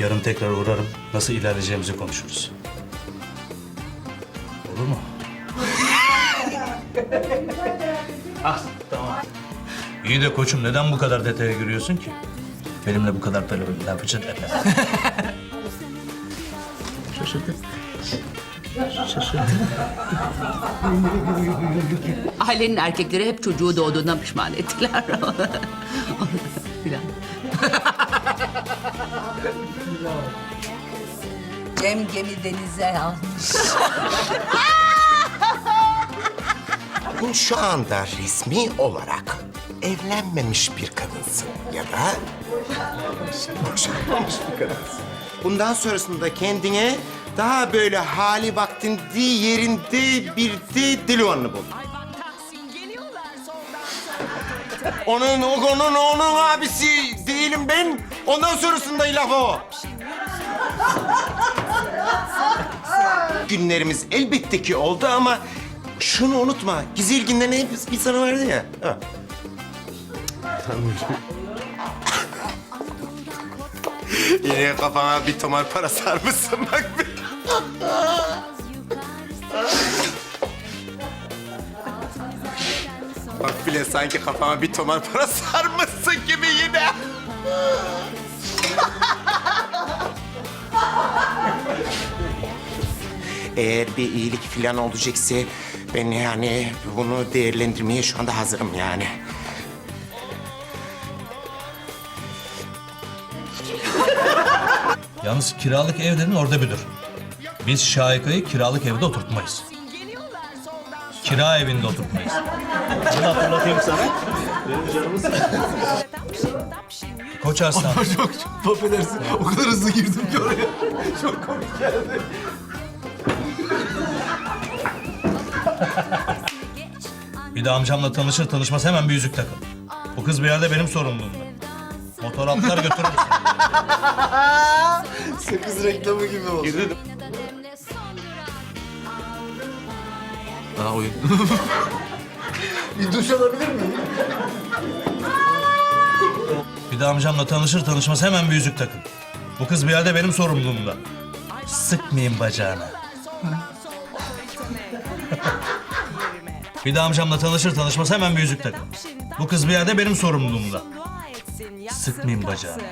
Yarın tekrar uğrarım. Nasıl ilerleyeceğimizi konuşuruz. Olur mu? ah tamam. İyi de koçum neden bu kadar detaya giriyorsun ki? Benimle bu kadar böyle lafı etme. Ailenin erkekleri hep çocuğu doğduğundan pişman ettiler. Filan. Cem gemi denize almış. Bu şu anda resmi olarak evlenmemiş bir kadınsın ya da boşanmamış bir kadınsın. Bundan sonrasında kendine daha böyle hali vaktinde yerinde bir de Dilo'nu bul. Onun, onun, onun abisi değilim ben. Ondan sonrasında laf o. Günlerimiz elbette ki oldu ama şunu unutma. Güzel günlerin hep bir sana vardı ya. Yine kafana bir tomar para sarmışsın bak bir. Bak bile sanki kafama bir tomar para sarmışsın gibi yine. Eğer bir iyilik falan olacaksa ben yani bunu değerlendirmeye şu anda hazırım yani. Yalnız kiralık ev dedin orada bir dur. Biz Şahika'yı kiralık evde oturtmayız. Kira evinde oturtmayız. Bunu hatırlatayım sana. Benim canımız... Koç Arslan. Çok çok affedersin. O kadar hızlı girdim ki oraya. Çok komik geldi. Bir de amcamla tanışır tanışmaz hemen bir yüzük takın. Bu kız bir yerde benim sorumluluğumda. Motor atlar götürür? Sakız reklamı gibi oldu. Girdi. Daha oyun. bir duş alabilir miyim? Bir de amcamla tanışır tanışmaz hemen bir yüzük takın. Bu kız bir yerde benim sorumluluğumda. Sıkmayın bacağını. bir de amcamla tanışır tanışmaz hemen bir yüzük takın. Bu kız bir yerde benim sorumluluğumda. Sıkmayın bacağını.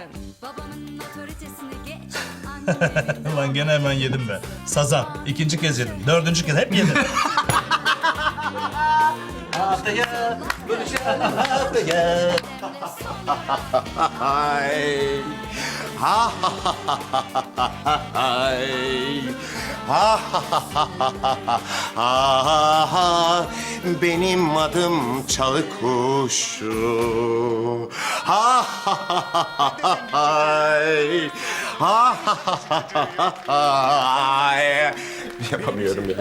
Ulan gene hemen yedim be. Sazan. ikinci kez yedim. Dördüncü kez hep yedim. Ay. Ha ha ha ha ha ha ay. Ha ha ha ha ha ha ha ha Benim adım çalı kuşu. Ha ha ha ha ha ha. Ha ha ha. Yapamıyorum ya.